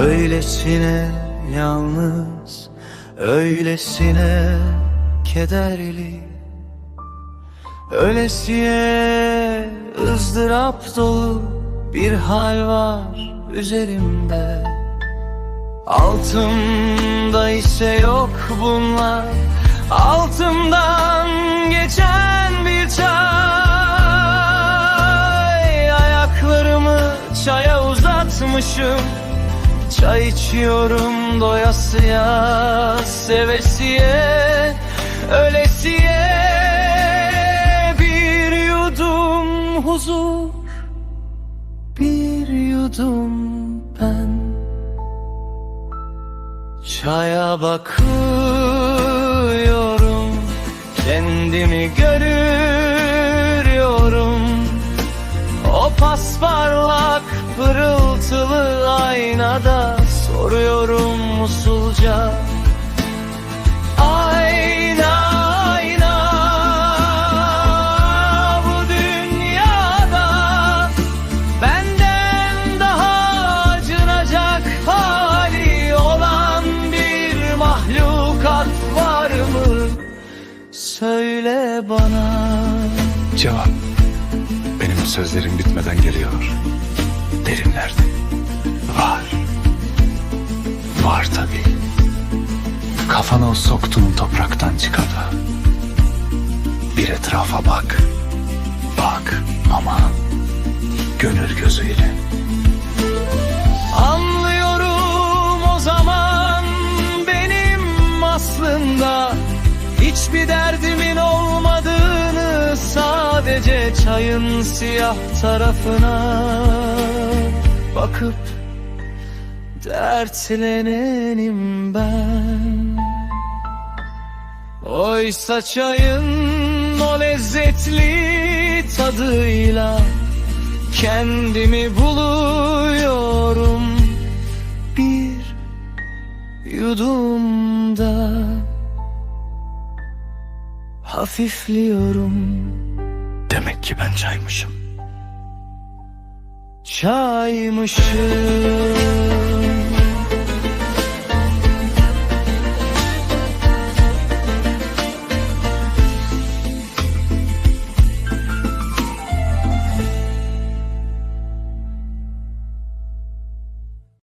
Öylesine yalnız, öylesine kederli. Ölesiye ızdırap dolu bir hal var üzerimde. Altımda ise yok bunlar Altımdan geçen bir çay. Ayaklarımı çaya uzatmışım Çay içiyorum doyasıya Sevesiye, ölesiye. Bir yudum huzur Bir yudum ben. Çaya bakıyorum Kendimi görüyorum. O pasparlak pırıltılı aynada Soruyorum usulca Ayna ayna Bu dünyada Benden daha acınacak hali olan bir mahlukat var mı? Söyle bana Cevap benim sözlerim bitmeden geliyor. Derinlerde. Kafana soktuğun topraktan çıkardı. Bir etrafa bak. Bak ama gönül gözüyle. Anlıyorum o zaman benim aslında Hiçbir derdimin olmadığını Sadece çayın siyah tarafına Bakıp dertlenenim ben Oysa çayın o lezzetli tadıyla Kendimi buluyorum. Bir yudumda Hafifliyorum. Demek ki ben çaymışım. çaymışım